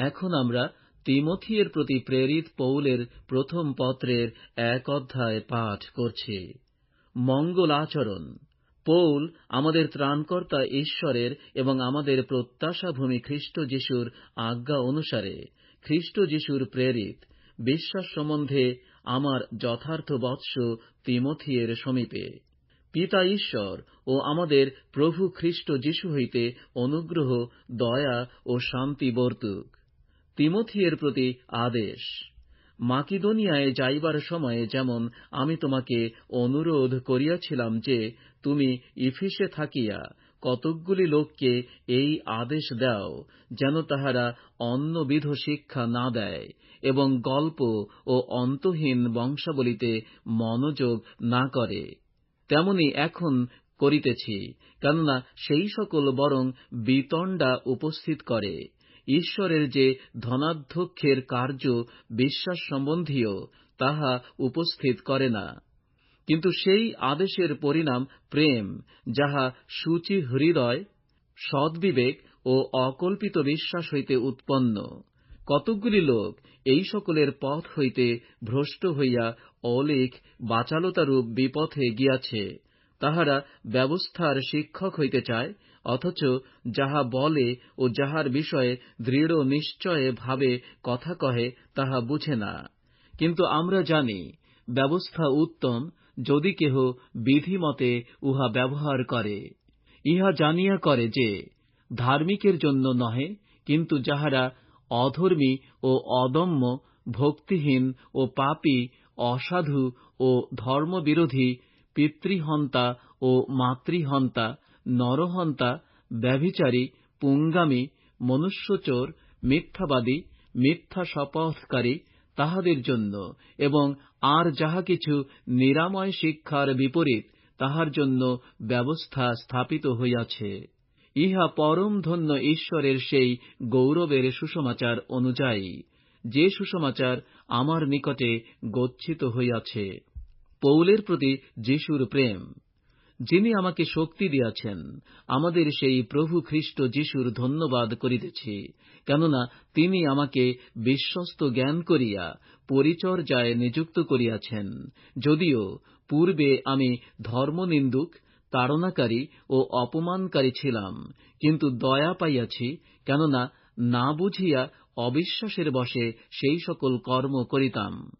এখন আমরা তিমথিয়ের প্রতি প্রেরিত পৌলের প্রথম পত্রের এক অধ্যায় পাঠ করছি। মঙ্গল আচরণ। পৌল আমাদের ত্রাণকর্তা ঈশ্বরের এবং আমাদের প্রত্যাশাভূমি খ্রিস্ট যিশুর আজ্ঞা অনুসারে খ্রিস্ট যিশুর প্রেরিত বিশ্বাস সম্বন্ধে আমার যথার্থ বৎস তিমথিয়ের সমীপে। পিতা ঈশ্বর ও আমাদের প্রভু খ্রিস্ট যিশু হইতে অনুগ্রহ, দয়া ও শান্তি বর্তুক। তিমথিয়ের প্রতি আদেশ। মাকিদোনিয়ায় যাইবার সময়ে যেমন আমি তোমাকে অনুরোধ করিয়াছিলাম যে, তুমি ইফিসে থাকিয়া কতকগুলি লোককে এই আদেশ দাও, যেন তাহারা অন্যবিধ শিক্ষা না দেয় এবং গল্প ও অন্তহীন বংশাবলিতে মনোযোগ না করে। তেমনি এখন করিতেছি, কেননা সেই সকল বরং বিতণ্ডা উপস্থিত করে। ঈশ্বরের যে ধনাধ্যক্ষের কার্য বিশ্বাস সম্বন্ধীয়, তাহা উপস্থিত করে না। কিন্তু সেই আদেশের পরিণাম প্রেম, যাহা সূচি হৃদয়, সদ্বিবেক ও অকল্পিত বিশ্বাস হইতে উৎপন্ন। কতকগুলি লোক এই সকলের পথ হইতে ভ্রষ্ট হইয়া অলিক বাচালতারূপ বিপথে গিয়াছে। তাহারা ব্যবস্থার শিক্ষক হইতে চায় অথচ যাহা বলে ও যাহার বিষয়ে দৃঢ় নিশ্চয়ে ভাবে কথা কহে, তাহা বুঝে না। কিন্তু আমরা জানি, ব্যবস্থা উত্তম যদি কেহ বিধিমতে উহা ব্যবহার করে। ইহা জানিয়া করে যে, ধার্মিকের জন্য নহে, কিন্তু যাহারা অধর্মী ও অদম্য, ভক্তিহীন ও পাপী, অসাধু ও ধর্মবিরোধী, পিতৃহন্তা ও মাতৃহন্তা নরহন্তা, ব্যভিচারী, পুঙ্গামী, মনুষ্যচোর, মিথ্যাবাদী মিথ্যা শপথকারী তাহাদের জন্য এবং আর যাহা কিছু নিরাময় শিক্ষার বিপরীত তাহার জন্য ব্যবস্থা স্থাপিত হইয়াছে। ইহা পরম ধন্য ঈশ্বরের সেই গৌরবের সুসমাচার অনুযায়ী, যে সুসমাচার আমার নিকটে গচ্ছিত হইয়াছে। পৌলের প্রতি যিশুর প্রেম। যিনি আমাকে শক্তি দিয়াছেন, আমাদের সেই প্রভু খ্রিস্ট যিশুর ধন্যবাদ করিতেছি, কেননা তিনি আমাকে বিশ্বস্ত জ্ঞান করিয়া পরিচর্যায় নিযুক্ত করিয়াছেন। যদিও পূর্বে আমি ধর্মনিন্দুক, তাড়নাকারী ও অপমানকারী ছিলাম, কিন্তু দয়া পাইয়াছি, কেননা না বুঝিয়া অবিশ্বাসের বশে সেই সকল কর্ম করিতাম।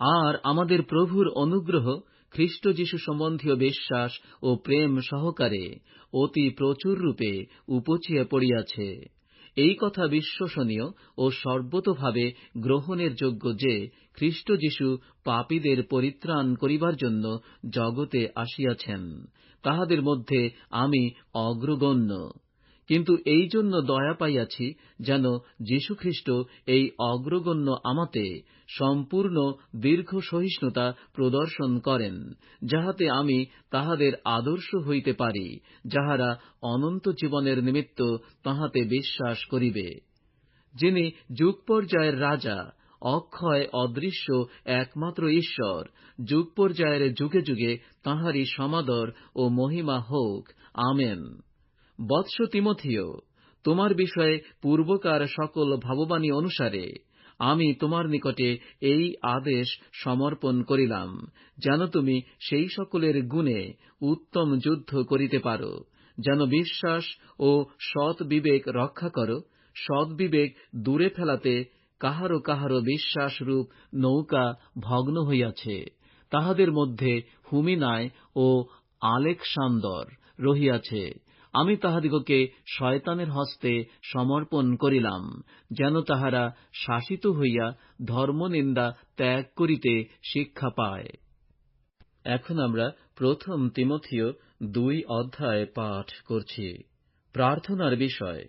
আর আমাদের প্রভুর অনুগ্রহ খ্রিস্ট যীশু সম্বন্ধীয় বিশ্বাস ও প্রেম সহকারে অতি প্রচুর রূপে উপচিয়া পড়িয়াছে। এই কথা বিশ্বসনীয় ও সর্বতোভাবে গ্রহণের যোগ্য যে খ্রিস্ট যীশু পাপীদের পরিত্রাণ করিবার জন্য জগতে আসিয়াছেন, তাহাদের মধ্যে আমি অগ্রগণ্য। কিন্তু এই জন্য দয়া পাইয়াছি যেন যীশুখ্রিস্ট এই অগ্রগণ্য আমাতে সম্পূর্ণ দীর্ঘ সহিষ্ণুতা প্রদর্শন করেন, যাহাতে আমি তাহাদের আদর্শ হইতে পারি, যাহারা অনন্ত জীবনের নিমিত্ত তাহাতে বিশ্বাস করিবে। যিনি যুগ পর্যায়ের রাজা, অক্ষয় অদৃশ্য একমাত্র ঈশ্বর যুগ পর্যায়ের যুগে যুগে তাঁহারই সমাদর ও মহিমা হোক, আমেন। বৎস তিমথিও, তোমার বিষয়ে পূর্বকার সকল ভাববাণী অনুসারে আমি তোমার নিকটে এই আদেশ সমর্পণ করিলাম, যেন তুমি সেই সকলের গুণে উত্তম যুদ্ধ করিতে পারো, যেন বিশ্বাস ও সৎ বিবেক রক্ষা কর বিবেক দূরে ফেলাতে কাহারো কাহারো বিশ্বাসরূপ নৌকা ভগ্ন হইয়াছে, তাহাদের মধ্যে হুমিনায় ও আলেকসান্দর রহিয়াছে। আমি তাহাদিগকে শয়তানের হস্তে সমর্পণ করিলাম, যেন তাহারা শাসিত হইয়া ধর্মনিন্দা ত্যাগ করিতে শিক্ষা পায়। এখন আমরা প্রথম তিমথিও দুই অধ্যায় পাঠ করছি। প্রার্থনার বিষয়।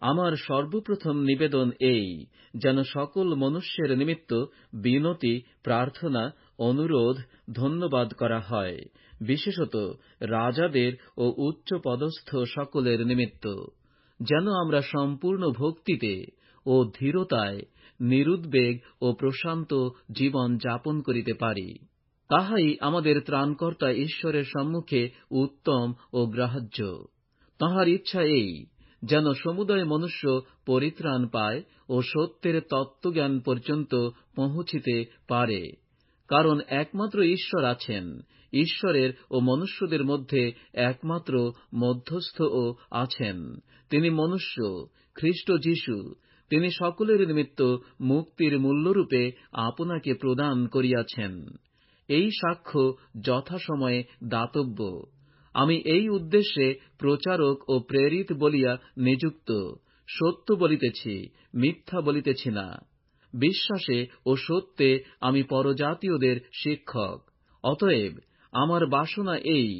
আমার সর্বপ্রথম নিবেদন এই, যেন সকল মনুষ্যের নিমিত্ত বিনতি, প্রার্থনা অনুরোধ, ধন্যবাদ করা হয়, বিশেষত রাজাদের ও উচ্চ পদস্থ সকলের নিমিত্ত, যেন আমরা সম্পূর্ণ ভক্তিতে ও ধীরতায় নিরুদ্বেগ ও প্রশান্ত জীবন যাপন করিতে পারি। তাহাই আমাদের ত্রাণকর্তা ঈশ্বরের সম্মুখে উত্তম ও গ্রাহ্য। তাঁহার ইচ্ছা এই, যেন সমুদয় মনুষ্য পরিত্রাণ পায় ও সত্যের তত্ত্বজ্ঞান পর্যন্ত পৌঁছিতে পারে। কারণ একমাত্র ঈশ্বর আছেন। ঈশ্বরের ও মনুষ্যদের মধ্যে একমাত্র মধ্যস্থও আছেন। তিনি মনুষ্য, খ্রিস্ট যীশু। তিনি সকলের নিমিত্ত মুক্তির মূল্যরূপে আপনাকে প্রদান করিয়াছেন। এই সাক্ষ্য যথাসময়ে দাতব্য। আমি এই উদ্দেশ্যে প্রচারক ও প্রেরিত বলিয়া নিযুক্ত। সত্য বলিতেছি, মিথ্যা বলিতেছি না। বিশ্বাসে ও সত্যে আমি পরজাতীয়দের শিক্ষক। অতএব আমার বাসনা এই,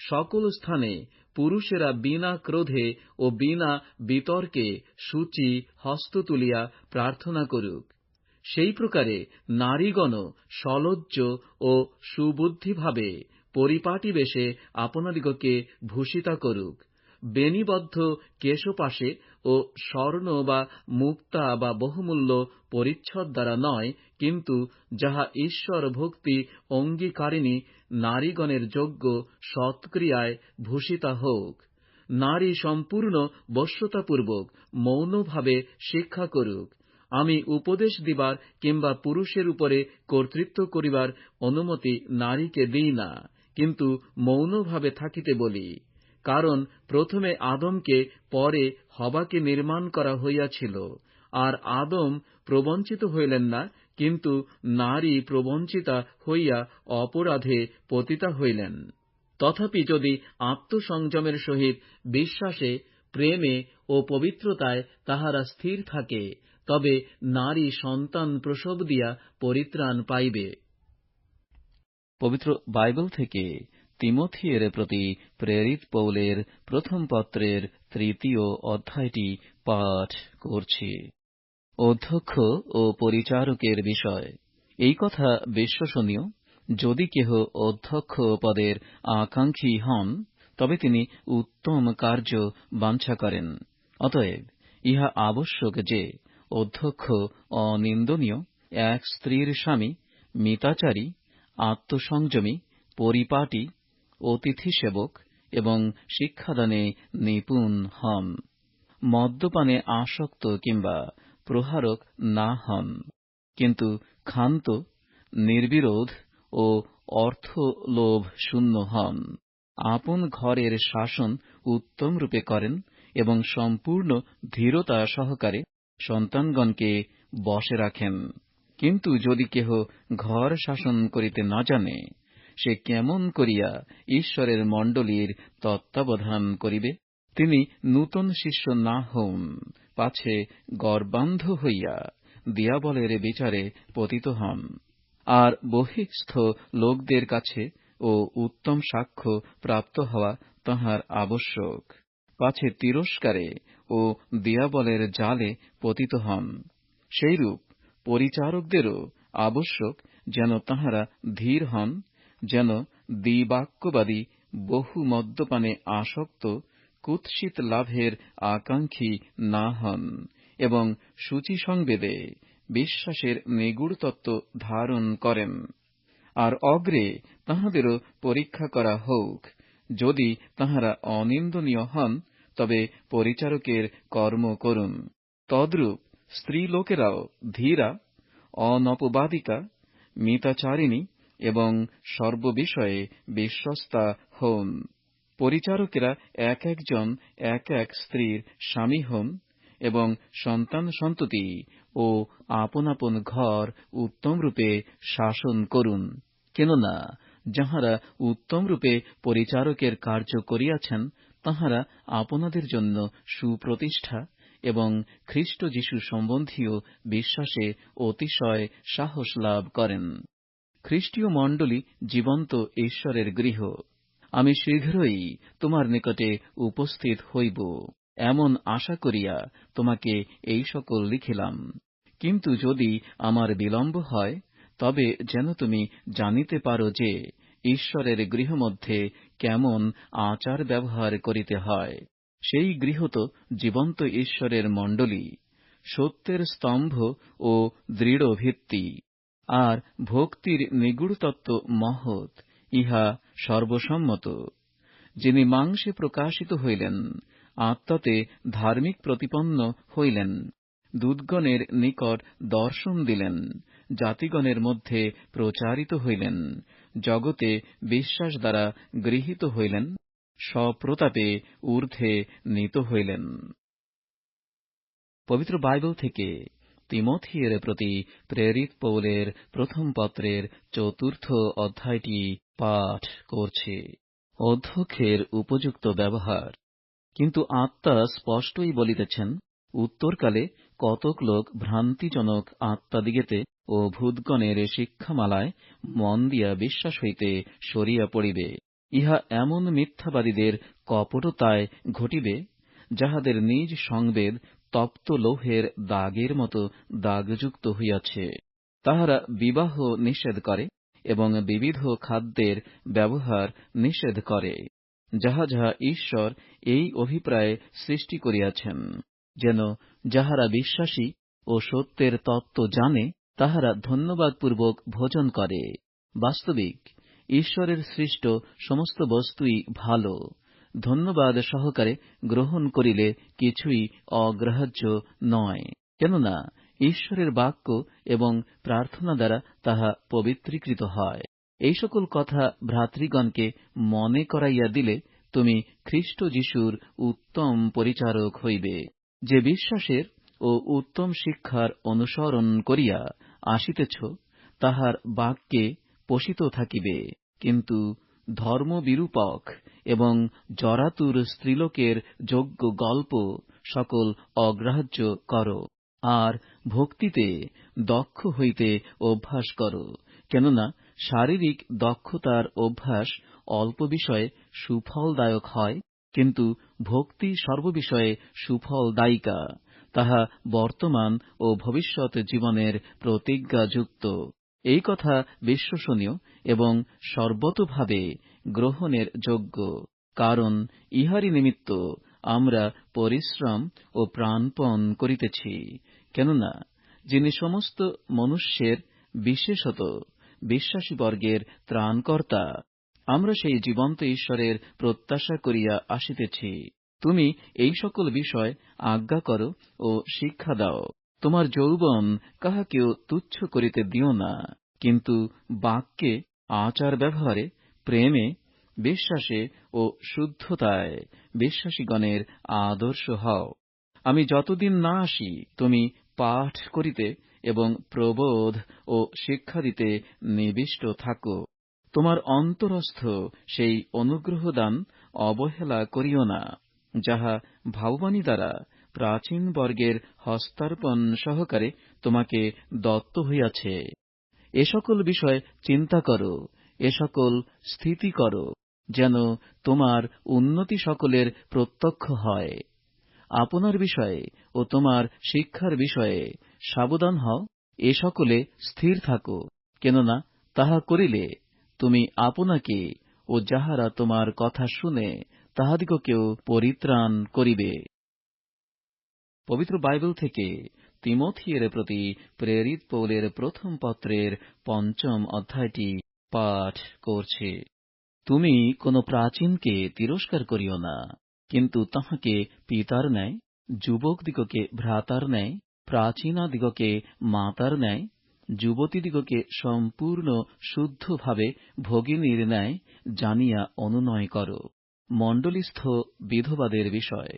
সকল স্থানে পুরুষেরা বিনা ক্রোধে ও বিনা বিতর্কে সূচি হস্ত তুলিয়া প্রার্থনা করুক। সেই প্রকারে নারীগণও সলজ্জ ও সুবুদ্ধিভাবে পরিপাটি বেশে আপনাদিগকে ভূষিতা করুক। বেণীবদ্ধ কেশপাশে ও স্বর্ণ বা মুক্তা বা বহুমূল্য পরিচ্ছদ দ্বারা নয়, কিন্তু যাহা ঈশ্বর ভক্তি অঙ্গীকারিণী নারীগণের যোগ্য সৎক্রিয়ায় ভূষিতা হোক। নারী সম্পূর্ণ বশ্যতাপূর্বক মৌনভাবে শিক্ষা করুক। আমি উপদেশ দিবার কিংবা পুরুষের উপরে কর্তৃত্ব করিবার অনুমতি নারীকে দিই না, কিন্তু মৌনভাবে থাকিতে বলি। কারণ প্রথমে আদমকে, পরে হবাকে নির্মাণ করা হইয়াছিল। আর আদম প্রবঞ্চিত হইলেন না, কিন্তু নারী প্রবঞ্চিতা হইয়া অপরাধে পতিতা হইলেন। তথাপি যদি আত্মসংযমের সহিত বিশ্বাসে, প্রেমে ও পবিত্রতায় তাহারা স্থির থাকে, তবে নারী সন্তান প্রসব দিয়া পরিত্রাণ পাইবে। পবিত্র বাইবেল থেকে তিমথিয়ের প্রতি প্রেরিত পৌলের প্রথম পত্রের তৃতীয় অধ্যায়টি পাঠ করছি। অধ্যক্ষ ও পরিচারকের বিষয়। এই কথা বিশ্বসনীয়। যদি কেহ অধ্যক্ষ পদের আকাঙ্ক্ষী হন, তবে তিনি উত্তম কার্য বাঞ্ছা করেন। অতএব ইহা আবশ্যক যে, অধ্যক্ষ অনিন্দনীয়, এক স্ত্রীর স্বামী, মিতাচারী, আত্মসংযমী, পরিপাটি অতিথি সেবক এবং শিক্ষাদানে নিপুণ হন। মদ্যপানে আসক্ত কিংবা প্রহারক না হন। কিন্তু ক্ষান্ত, নির্বিরোধ ও অর্থলোভ শূন্য হন। আপন ঘরের শাসন উত্তম রূপে করেন এবং সম্পূর্ণ ধীরতা সহকারে সন্তানগণকে বশে রাখেন। কিন্তু যদি কেহ ঘর শাসন করিতে না জানে সে কেমন করিয়া ঈশ্বরের মণ্ডলীর তত্ত্বাবধান করিবে? তিনি নূতন শিষ্য না হন পাছে গর্বান্ধ হইয়া দিয়াবলের বিচারে পতিত হন। আর বহিস্থ লোকদের কাছে ও উত্তম সাক্ষ্য প্রাপ্ত হওয়া তাহার আবশ্যক। পাছে তিরস্কারে ও দিয়াবলের জালে পতিত হন। সেইরূপ পরিচারকদেরও আবশ্যক যেন তাহারা ধীর হন যেন দ্বিবাক্যবাদী বহু মদ্যপানে আসক্ত, কুৎসিত লাভের আকাঙ্ক্ষী না হন এবং সূচি সংবেদে বিশ্বাসের নিগুড় তত্ত্ব ধারণ করেন। আর অগ্রে তাহাদেরও পরীক্ষা করা হোক যদি তাহারা অনিন্দনীয় হন, তবে পরিচারকের কর্ম করুন। তদ্রূপ স্ত্রীলোকেরাও ধীরা, অনপবাদিকা, মিতাচারিণী এবং সর্ববিষয়ে বিশ্বস্তা হন পরিচারকেরা এক একজন এক এক স্ত্রীর স্বামী হন এবং সন্তান সন্ততি ও আপন আপন ঘর উত্তমরূপে শাসন করুন। কেননা, যাহারা উত্তমরূপে পরিচারকের কার্য করিয়াছেন, তাহারা আপনাদের জন্য সুপ্রতিষ্ঠা এবং খ্রিস্ট যীশু সম্বন্ধীয় বিশ্বাসে অতিশয় সাহস লাভ করেন। খ্রিস্টীয় মণ্ডলী জীবন্ত ঈশ্বরের গৃহ। আমি শীঘ্রই তোমার নিকটে উপস্থিত হইব। এমন আশা করিয়া তোমাকে এই সকল লিখিলাম। কিন্তু যদি আমার বিলম্ব হয়, তবে যেন তুমি জানিতে পারো যে ঈশ্বরের গৃহমধ্যে কেমন আচার ব্যবহার করিতে হয়। সেই গৃহ তো জীবন্ত ঈশ্বরের মণ্ডলী, সত্যের স্তম্ভ ও দৃঢ় ভিত্তি আর ভক্তির নিগুড় তত্ত্ব মহৎ, ইহা সর্বসম্মত। যিনি মাংসে প্রকাশিত হইলেন, আত্মাতে ধার্মিক প্রতিপন্ন হইলেন, দুধগণের নিকট দর্শন দিলেন, জাতিগণের মধ্যে প্রচারিত হইলেন, জগতে বিশ্বাস দ্বারা গৃহীত হইলেন স্বপ্রতাপে ঊর্ধ্বে নীত হইলেন। পবিত্র বাইবেল থেকে তিমথিয়ের প্রতি প্রেরিত পৌলের প্রথম পত্রের চতুর্থ অধ্যায়টি পাঠ করছে। অধ্যক্ষের উপযুক্ত ব্যবহার। কিন্তু আত্মা স্পষ্টই বলিতেছেন, উত্তরকালে কতক লোক ভ্রান্তিজনক আত্মাদিগেতে ও ভূতগণের শিক্ষামালায় মন দিয়া বিশ্বাস হইতে সরিয়া পড়িবে। ইহা এমন মিথ্যাবাদীদের কপটতায় ঘটিবে, যাহাদের নিজ সংবেদ তপ্ত লোহের দাগের মতো দাগযুক্ত হইয়াছে। তাহারা বিবাহ নিষেধ করে এবং বিবিধ খাদ্যের ব্যবহার নিষেধ করে, যাহা যাহা ঈশ্বর এই অভিপ্রায়ে সৃষ্টি করিয়াছেন, যেন যাহারা বিশ্বাসী ও সত্যের তত্ত্ব জানে, তাহারা ধন্যবাদপূর্বক ভোজন করে। বাস্তবিক, ঈশ্বরের সৃষ্ট সমস্ত বস্তুই ভালো। ধন্যবাদ সহকারে গ্রহণ করিলে কিছুই অগ্রাহ্য নয়। কেননা, ঈশ্বরের বাক্য এবং প্রার্থনা দ্বারা তাহা পবিত্রীকৃত হয়। এই সকল কথা ভ্রাতৃগণকে মনে করাইয়া দিলে তুমি খ্রিস্ট যিশুর উত্তম পরিচারক হইবে। যে বিশ্বাসের ও উত্তম শিক্ষার অনুসরণ করিয়া আসিতেছ, তাহার বাক্যে পোষিত থাকিবে। কিন্তু ধর্মবিরূপক এবং জরাতুর স্ত্রীলোকের যোগ্য গল্প সকল অগ্রাহ্য কর, আর ভক্তিতে দক্ষ হইতে অভ্যাস কর, কেননা শারীরিক দক্ষতার অভ্যাস অল্প বিষয়ে সুফলদায়ক হয়, কিন্তু ভক্তি সর্ববিষয়ে সুফলদায়িকা, তাহা বর্তমান ও ভবিষ্যৎ জীবনের প্রতিজ্ঞাযুক্ত। এই কথা বিশ্বসনীয় এবং সর্বতোভাবে গ্রহণের যোগ্য, কারণ ইহারই নিমিত্ত আমরা পরিশ্রম ও প্রাণপণ করিতেছি। কেননা, যিনি সমস্ত মনুষ্যের বিশেষত বিশ্বাসীবর্গের ত্রাণকর্তা, আমরা সেই জীবন্ত ঈশ্বরের প্রত্যাশা করিয়া আসিতেছি। তুমি এই সকল বিষয় আজ্ঞা করো ও শিক্ষা দাও। তোমার যৌবন কাহাকেও তুচ্ছ করিতে দিও না, কিন্তু বাক্যে আচার ব্যবহারে প্রেমে, বিশ্বাসে ও শুদ্ধতায় বিশ্বাসীগণের আদর্শ হও। আমি যতদিন না আসি, তুমি পাঠ করিতে এবং প্রবোধ ও শিক্ষা দিতে নিবিষ্ট থাকো। তোমার অন্তরস্থ সেই অনুগ্রহদান অবহেলা করিও না, যাহা ভাববাণী দ্বারা প্রাচীন বর্গের হস্তার্পণ সহকারে তোমাকে দত্ত হইয়াছে। এ সকল বিষয় চিন্তা করো এ সকল স্থিতি করো, যেন তোমার উন্নতি সকলের প্রত্যক্ষ হয়। আপনার বিষয়ে ও তোমার শিক্ষার বিষয়ে সাবধান হও, এ সকলে স্থির থাকো, কেননা তাহা করিলে তুমি আপনাকে ও যাহারা তোমার কথা শুনে তাহাদিগকেও পরিত্রাণ করিবে। পবিত্র বাইবেল থেকে তিমথিয়ের প্রতি প্রেরিত পৌলের প্রথম পত্রের পঞ্চম অধ্যায়টি পাঠ করছে। তুমি কোন প্রাচীনকে তিরস্কার করিও না, কিন্তু তাহাকে পিতার ন্যায় যুবকদিগকে ভ্রাতার ন্যায় প্রাচীনাদিগকে মাতার ন্যায় যুবতীদিগকে সম্পূর্ণ শুদ্ধভাবে ভগিনীর ন্যায় জানিয়া অনুনয় কর। মণ্ডলীস্থ বিধবাদের বিষয়,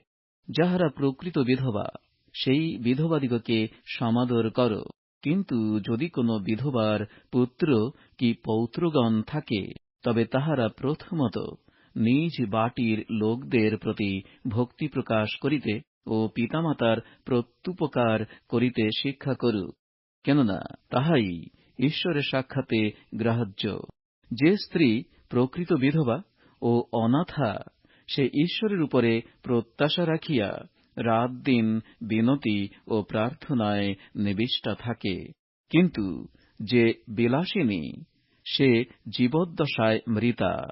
যাহারা প্রকৃত বিধবা, সেই বিধবাদিগকে সমাদর কর। কিন্তু যদি কোন বিধবার পুত্র কি পৌত্রগণ থাকে, তবে তাহারা প্রথমত নিজ বাটির লোকদের প্রতি ভক্তি প্রকাশ করিতে ও পিতামাতার প্রত্যুপকার করিতে শিক্ষা করুক। কেননা তাহাই ঈশ্বরের সাক্ষাতে গ্রাহ্য। যে স্ত্রী প্রকৃত বিধবা ও অনাথা, সে ঈশ্বরের উপরে প্রত্যাশা রাখিয়া রাত দিন বিনতি ও প্রার্থনায় নিবিষ্টা থাকে। কিন্তু যে বিলাসিনী, সে জীবদ্দশায় মৃতা।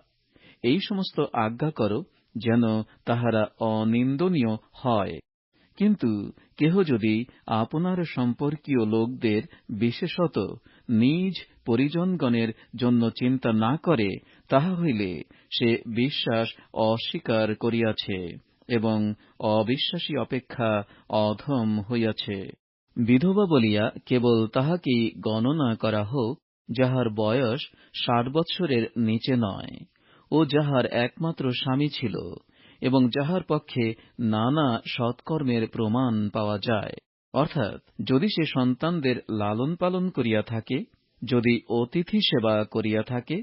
এই সমস্ত আজ্ঞা কর যেন তাহারা অনিন্দনীয় হয়। কিন্তু কেহ যদি আপনার সম্পর্কীয় লোকদের, বিশেষত নিজ পরিজনগণের জন্য চিন্তা না করে, তাহা হইলে সে বিশ্বাস অস্বীকার করিয়াছে। এবং অবিশ্বাসী অপেক্ষা অধম হইয়াছে। বিধবা বলিয়া কেবল তাহাকেই গণনা করা হোক, যাহার বয়স ষাট বৎসরের নিচে নয়, ও যাহার একমাত্র স্বামী ছিল, এবং যাহার পক্ষে নানা সৎকর্মের প্রমাণ পাওয়া যায়। অর্থাৎ, যদি সে সন্তানদের লালন পালন করিয়া থাকে, যদি অতিথি সেবা করিয়া থাকে,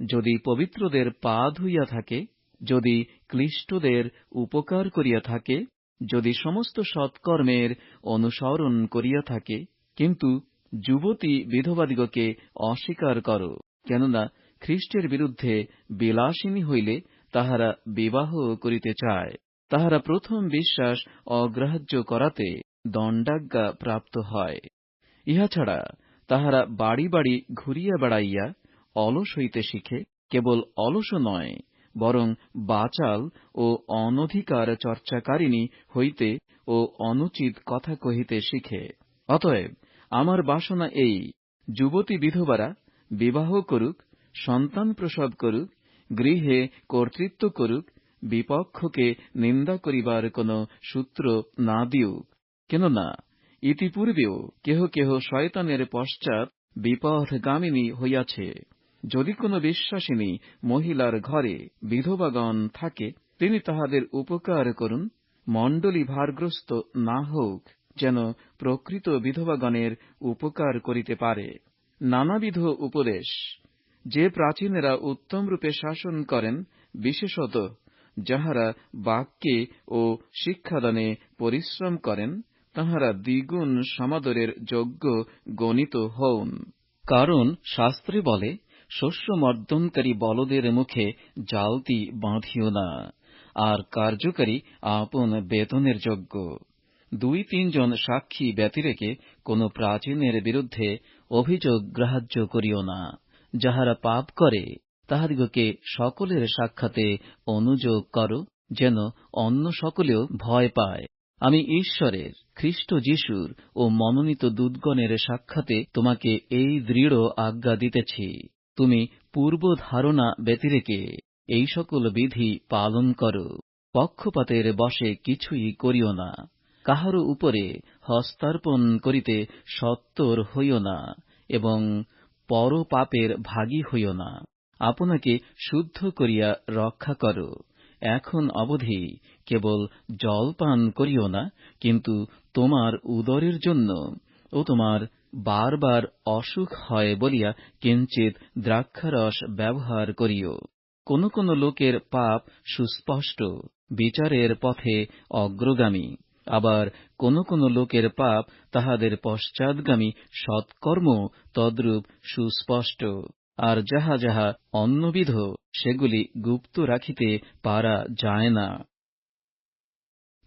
যদি পবিত্রদের পা ধুইয়া থাকে যদি ক্লিষ্টদের উপকার করিয়া থাকে, যদি সমস্ত সৎকর্মের অনুসরণ করিয়া থাকে, কিন্তু যুবতী বিধবাদিগকে অস্বীকার কর, কেননা খ্রিস্টের বিরুদ্ধে বিলাসিনী হইলে তাহারা বিবাহ করিতে চায়। তাহারা প্রথম বিশ্বাস অগ্রাহ্য করাতে দণ্ডাজ্ঞা প্রাপ্ত হয়। ইহা ছাড়া তাহারা বাড়ি বাড়ি ঘুরিয়া বেড়াইয়া অলস হইতে শিখে, কেবল অলস নয় বরং বাচাল ও অনধিকার চর্চাকারিণী হইতে ও অনুচিত কথা কহিতে শিখে। অতএব আমার বাসনা এই, যুবতী বিধবারা, বিবাহ করুক, সন্তান প্রসব করুক, গৃহে কর্তৃত্ব করুক, বিপক্ষকে নিন্দা করিবার কোন সূত্র না দিউক। কেননা, ইতিপূর্বেও কেহ কেহ শয়তানের পশ্চাৎ বিপথগামিনী হইয়াছে। যদি কোন বিশ্বাসিনী মহিলার ঘরে বিধবাগণ থাকে, তিনি তাহাদের উপকার করুন। মণ্ডলী ভারগ্রস্ত না হোক, যেন প্রকৃত বিধবাগণের উপকার করিতে পারে। নানাবিধ উপদেশ। যে প্রাচীনেরা উত্তমরূপে শাসন করেন, বিশেষত যাহারা বাক্যে ও শিক্ষাদানে পরিশ্রম করেন, তাহারা দ্বিগুণ সমাদরের যোগ্য গণিত হউন। কারণ শাস্ত্রে বলে শস্য মর্দনকারী বলদের মুখে জালতি বাঁধিও না। আর কার্যকারী আপন বেতনের যোগ্য। দুই তিনজন সাক্ষী ব্যতিরেকে কোন প্রাচীনের বিরুদ্ধে অভিযোগ গ্রাহ্য করিও না। যাহারা পাপ করে, তাহাদিগকে সকলের সাক্ষাতে অনুযোগ করো, যেন অন্য সকলেও ভয় পায়। আমি ঈশ্বরের, খ্রিস্ট যিশুর ও মনোনীত দূতগণের সাক্ষাতে তোমাকে এই দৃঢ় আজ্ঞা দিতেছি। তুমি পূর্ব ধারণা ব্যতিরেকে এই সকল বিধি পালন করো। পক্ষপাতের বশে কিছুই করিও না। কাহারও উপরে হস্তার্পণ করিতে সত্তর হইও না এবং পর পাপের ভাগী হইও না। আপনাকে শুদ্ধ করিয়া রক্ষা করো। এখন অবধি কেবল জল পান করিও না, কিন্তু তোমার উদরের জন্য ও তোমার বারবার অসুখ হয় বলিয়া কিঞ্চিত দ্রাক্ষারস ব্যবহার করিও। কোন কোন লোকের পাপ সুস্পষ্ট, বিচারের পথে অগ্রগামী। আবার কোন কোন লোকের পাপ তাহাদের পশ্চাৎগামী সৎকর্ম তদ্রূপ সুস্পষ্ট। আর যাহা যাহা অন্যবিধ, সেগুলি গুপ্ত রাখিতে পারা যায় না।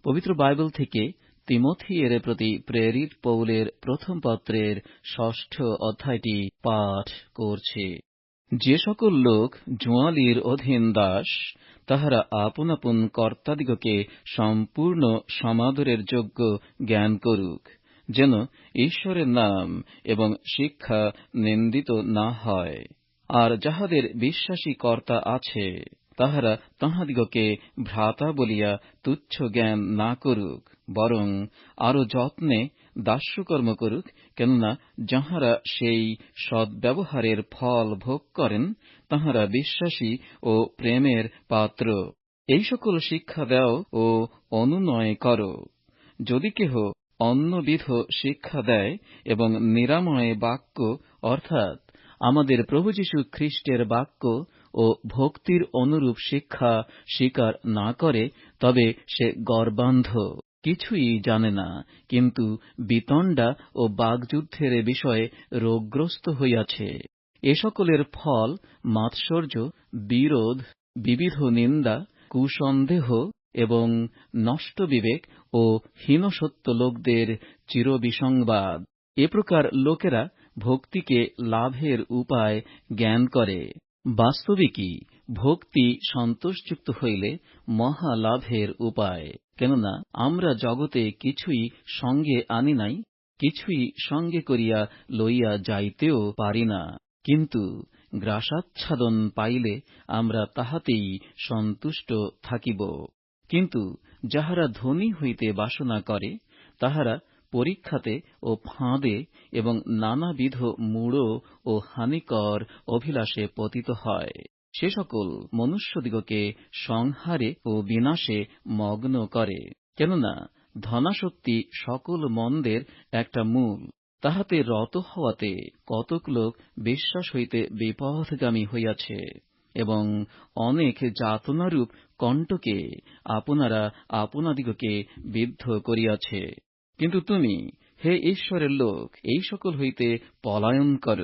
পবিত্র বাইবেল থেকে তিমথিয়ের প্রতি প্রেরিত পৌলের প্রথম পত্রের ষষ্ঠ অধ্যায়টি পাঠ করছে। যে সকল লোক জোয়ালির অধীন দাস, তাহারা আপন আপন কর্তাদিগকে সম্পূর্ণ সমাদরের যোগ্য জ্ঞান করুক, যেন ঈশ্বরের নাম এবং শিক্ষা নিন্দিত না হয়। আর যাহাদের বিশ্বাসী কর্তা আছে, তাহারা তাহাদিগকে ভ্রাতা বলিয়া তুচ্ছ জ্ঞান না করুক। বরং আরও যত্নে দাস্যকর্ম করুক, কেননা যাহারা সেই সদ্ব্যবহারের ফল ভোগ করেন, তাহারা বিশ্বাসী ও প্রেমের পাত্র। এই সকল শিক্ষা দাও ও অনুনয় কর। যদি কেহ অন্যবিধ শিক্ষা দেয় এবং নিরাময় বাক্য, অর্থাৎ আমাদের প্রভু যীশু খ্রিস্টের বাক্য ও ভক্তির অনুরূপ শিক্ষা স্বীকার না করে, তবে সে গর্বান্ধ। কিছুই জানে না, কিন্তু বিতণ্ডা ও বাগযুদ্ধের বিষয়ে রোগগ্রস্ত হইয়াছে। এ সকলের ফল, মাৎসর্য, বিরোধ, বিবিধ নিন্দা, কুসন্দেহ এবং নষ্ট বিবেক ও হীনসত্য লোকদের চিরবিসংবাদ। এ প্রকার লোকেরা ভক্তিকে লাভের উপায় জ্ঞান করে। বাস্তবিকই ভক্তি সন্তোষযুক্ত হইলে মহা লাভের উপায়। কেননা আমরা জগতে কিছুই সঙ্গে আনি নাই, কিছুই সঙ্গে করিয়া লইয়া যাইতেও পারি না। কিন্তু গ্রাসাচ্ছাদন পাইলে আমরা তাহাতেই সন্তুষ্ট থাকিব। কিন্তু যাহারা ধনী হইতে বাসনা করে, তাহারা পরীক্ষাতে ও ফাঁদে এবং নানাবিধ মূঢ় ও হানিকর অভিলাষে পতিত হয়। সে সকল মনুষ্যদিগকে সংহারে ও বিনাশে মগ্ন করে। কেননা ধনাসক্তি সকল মন্দের একটা মূল। তাহাতে রত হওয়াতে কতক লোক বিশ্বাস হইতে বিপথগামী হইয়াছে এবং অনেক যাতনারূপ কণ্টকে আপনারা আপনাদিগকে বিদ্ধ করিয়াছে। কিন্তু তুমি হে ঈশ্বরের লোক, এই সকল হইতে পলায়ন কর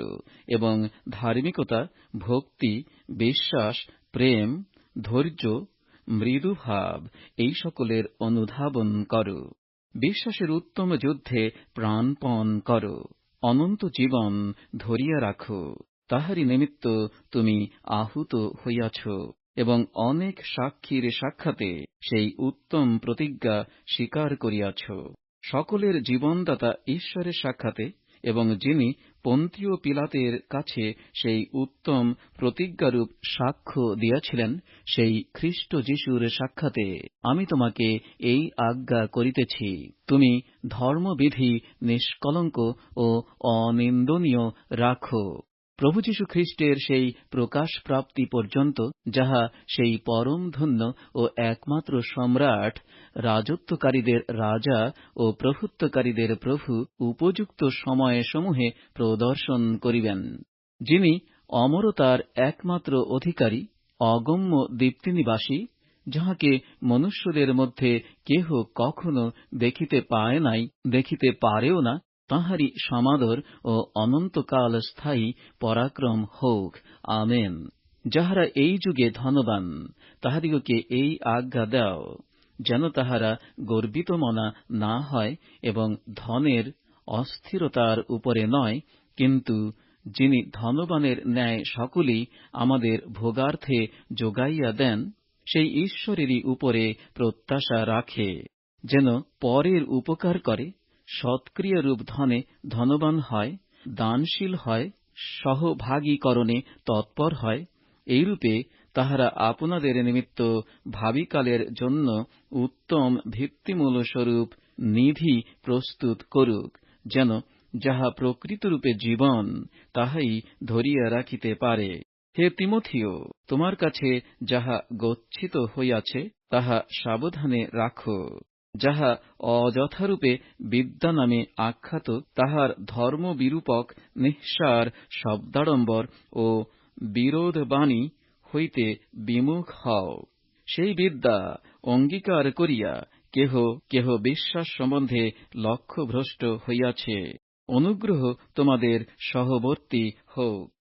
এবং ধার্মিকতা, ভক্তি, বিশ্বাস, প্রেম, ধৈর্য, মৃদুভাব, এই সকলের অনুধাবন কর। বিশ্বাসের উত্তম যুদ্ধে প্রাণপণ কর। অনন্ত জীবন ধরিয়া রাখো। তাহারই নিমিত্ত তুমি আহুত হইয়াছ এবং অনেক সাক্ষীর সাক্ষাতে সেই উত্তম প্রতিজ্ঞা স্বীকার করিয়াছ। সকলের জীবনদাতা ঈশ্বরের সাক্ষাতে এবং যিনি পন্তীয় পিলাতের কাছে সেই উত্তম প্রতিজ্ঞারূপ সাক্ষ্য দিয়াছিলেন, সেই খ্রিস্ট যিশুর সাক্ষাতে। আমি তোমাকে এই আজ্ঞা করিতেছি, তুমি ধর্মবিধি নিষ্কলঙ্ক ও অনিন্দনীয় রাখো। প্রভু যীশু খ্রিস্টের সেই প্রকাশ প্রাপ্তি পর্যন্ত, যাহা সেই পরম ধন্য ও একমাত্র সম্রাট, রাজত্বকারীদের রাজা ও প্রভুত্বকারীদের প্রভু উপযুক্ত সময়ে সমূহে প্রদর্শন করিবেন। যিনি অমরতার একমাত্র অধিকারী, অগম্য দীপ্তিনিবাসী, যাহাকে মনুষ্যদের মধ্যে কেহ কখনো দেখিতে পায় নাই, দেখিতে পারেও না তাঁহারই সমাদর ও অনন্তকাল স্থায়ী পরাক্রম হোক, আমেন। যাহারা এই যুগে ধনবান, তাহাদিগকে এই আজ্ঞা দাও, যেন তাহারা গর্বিত মনা না হয় এবং ধনের অস্থিরতার উপরে নয়, কিন্তু যিনি ধনবানের ন্যায় সকলেই আমাদের ভোগার্থে যোগাইয়া দেন, সেই ঈশ্বরেরই উপরে প্রত্যাশা রাখে, যেন পরের উপকার করে। সৎক্রিয়ারূপ ধনে ধনবান হয়, দানশীল হয়, সহভাগীকরণে তৎপর হয়, এইরূপে তাহারা আপনাদের নিমিত্ত ভাবিকালের জন্য উত্তম ভিত্তিমূল স্বরূপ নিধি প্রস্তুত করুক, যেন যাহা প্রকৃতরূপে জীবন, তাহাই ধরিয়া রাখিতে পারে। হে তিমথিও, তোমার কাছে যাহা গচ্ছিত হইয়াছে, তাহা সাবধানে রাখো। যাহা অযথারূপে বিদ্যা নামে আখ্যাত, তাহার ধর্মবিরূপক, নিঃসার, শব্দাড়ম্বর ও বিরোধবাণী হইতে বিমুখ হও। সেই বিদ্যা অঙ্গীকার করিয়া কেহ কেহ বিশ্বাস সম্বন্ধে লক্ষ্যভ্রষ্ট হইয়াছে। অনুগ্রহ তোমাদের সহবর্তী হোক।